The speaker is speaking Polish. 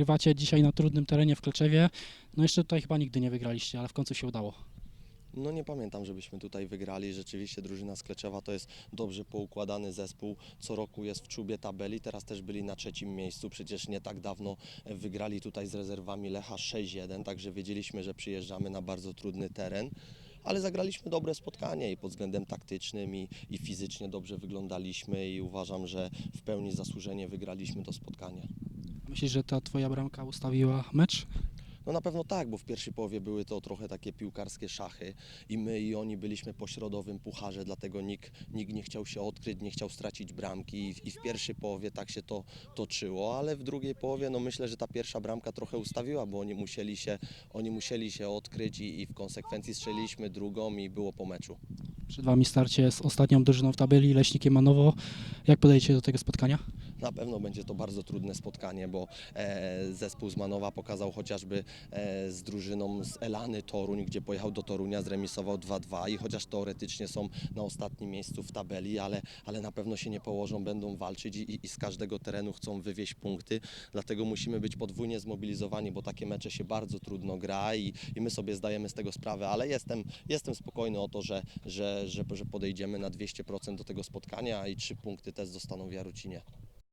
wygrywacie dzisiaj na trudnym terenie w Kleczewie. No jeszcze tutaj chyba nigdy nie wygraliście, ale w końcu się udało. No nie pamiętam, żebyśmy tutaj wygrali. Rzeczywiście drużyna z Kleczewa to jest dobrze poukładany zespół. Co roku jest w czubie tabeli. Teraz też byli na trzecim miejscu. Przecież nie tak dawno wygrali tutaj z rezerwami Lecha 6-1, także wiedzieliśmy, że przyjeżdżamy na bardzo trudny teren. Ale zagraliśmy dobre spotkanie i pod względem taktycznym i, i fizycznie dobrze wyglądaliśmy i uważam, że w pełni zasłużenie wygraliśmy to spotkanie. Myślisz, że ta twoja bramka ustawiła mecz? No na pewno tak, bo w pierwszej połowie były to trochę takie piłkarskie szachy i my i oni byliśmy po środowym pucharze, dlatego nikt, nikt nie chciał się odkryć, nie chciał stracić bramki i, i w pierwszej połowie tak się to toczyło, ale w drugiej połowie no myślę, że ta pierwsza bramka trochę ustawiła, bo oni musieli się, oni musieli się odkryć i, i w konsekwencji strzeliliśmy drugą i było po meczu. Przed wami starcie z ostatnią drużyną w tabeli, Leśnikiem Manowo. Jak podejdziecie do tego spotkania? Na pewno będzie to bardzo trudne spotkanie, bo e, zespół z Manowa pokazał chociażby e, z drużyną z Elany Toruń, gdzie pojechał do Torunia, zremisował 2-2 i chociaż teoretycznie są na ostatnim miejscu w tabeli, ale, ale na pewno się nie położą, będą walczyć i, i- z każdego terenu chcą wywieźć punkty, dlatego musimy być podwójnie zmobilizowani, bo takie mecze się bardzo trudno gra i, i my sobie zdajemy z tego sprawę, ale jestem, jestem spokojny o to, że, że, że, że podejdziemy na 200% do tego spotkania i trzy punkty też zostaną w Jarucinie.